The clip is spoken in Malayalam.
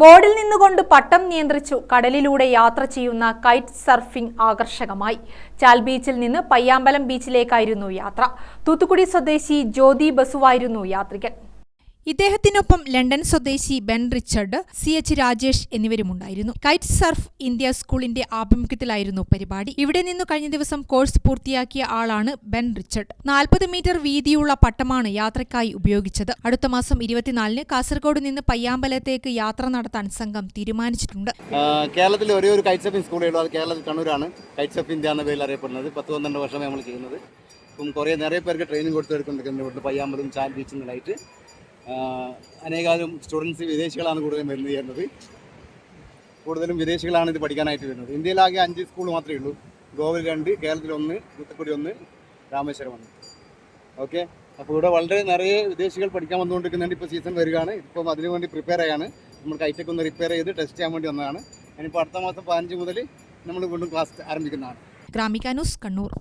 ബോർഡിൽ നിന്നുകൊണ്ട് പട്ടം നിയന്ത്രിച്ചു. കടലിലൂടെ യാത്ര ചെയ്യുന്ന കൈറ്റ് സർഫിംഗ് ആകർഷകമായി. ചാൽ ബീച്ചിൽ നിന്ന് പയ്യാമ്പലം ബീച്ചിലേക്കായിരുന്നു യാത്ര. തൂത്തുക്കുടി സ്വദേശി ജ്യോതി ബസുവായിരുന്നു യാത്രികൻ. ഇദ്ദേഹത്തിനൊപ്പം ലണ്ടൻ സ്വദേശി Ben Richard C H Rajesh എന്നിവരുമുണ്ടായിരുന്നു. Kite surf India സ്കൂളിന്റെ ആഭിമുഖ്യത്തിലായിരുന്നു പരിപാടി. ഇവിടെ നിന്ന് കഴിഞ്ഞ ദിവസം കോഴ്സ് പൂർത്തിയാക്കിയ ആളാണ് ബെൻ റിച്ചർഡ്. നാൽപ്പത് മീറ്റർ വീതിയുള്ള പട്ടമാണ് യാത്രയ്ക്കായി ഉപയോഗിച്ചത്. അടുത്ത മാസം ഇരുപത്തിനാലിന് കാസർഗോഡ് നിന്ന് പയ്യാമ്പലത്തേക്ക് യാത്ര നടത്താൻ സംഘം തീരുമാനിച്ചിട്ടുണ്ട്. കേരളത്തിൽ ഒരേ ഒരു കൈറ്റ് സർഫിംഗ് സ്കൂളേ ഉള്ളൂ. അത് കേരളത്തിൽ കണ്ണൂരാണ്. കൈറ്റ് സർഫ് ഇന്ത്യ എന്ന പേരിൽ അറിയപ്പെടുന്നത്. പത്ത് പന്ത്രണ്ട് വർഷമായി നമ്മൾ ചെയ്യുന്നത്. ഇപ്പം കുറേ നിറയെ പേർക്ക് ട്രെയിനിങ് കൊടുത്തു എടുക്കുന്നുണ്ട് ഇവിടുത്തെ പയ്യാമ്പലും നിന്നായിട്ട് ആഹ് അനേകാലും സ്റ്റുഡൻസ് വിദേശികളാണ് കൂടുതലും വരുന്നത് ചെയ്യുന്നത്. കൂടുതലും വിദേശികളാണ് ഇത് പഠിക്കാനായിട്ട് വരുന്നത്. ഇന്ത്യയിലാകെ അഞ്ച് സ്കൂൾ മാത്രമേ ഉള്ളൂ. ഗോവയിൽ രണ്ട് കേരളത്തിൽ ഒന്ന് തൂത്തുക്കുടി ഒന്ന് രാമേശ്വരം ഒന്ന്. ഓക്കെ അപ്പോൾ ഇവിടെ വളരെ നിറയെ വിദേശികൾ പഠിക്കാൻ വന്നുകൊണ്ടിരിക്കുന്നുണ്ട്. ഇപ്പോൾ സീസൺ വരികയാണ് ഇപ്പം അതിനു വേണ്ടി പ്രിപ്പയർ ആയാണ് നമ്മൾ കൈറ്റൊക്കെ ഒന്ന് റിപ്പയർ ചെയ്ത് ടെസ്റ്റ് ചെയ്യാൻ വേണ്ടി വന്നതാണ്. ഇനിയിപ്പോൾ അടുത്ത മാസം പതിനഞ്ച് മുതൽ നമ്മൾ വീണ്ടും ക്ലാസ് ആരംഭിക്കുന്നതാണ്. ഗ്രാമിക ന്യൂസ് കണ്ണൂർ.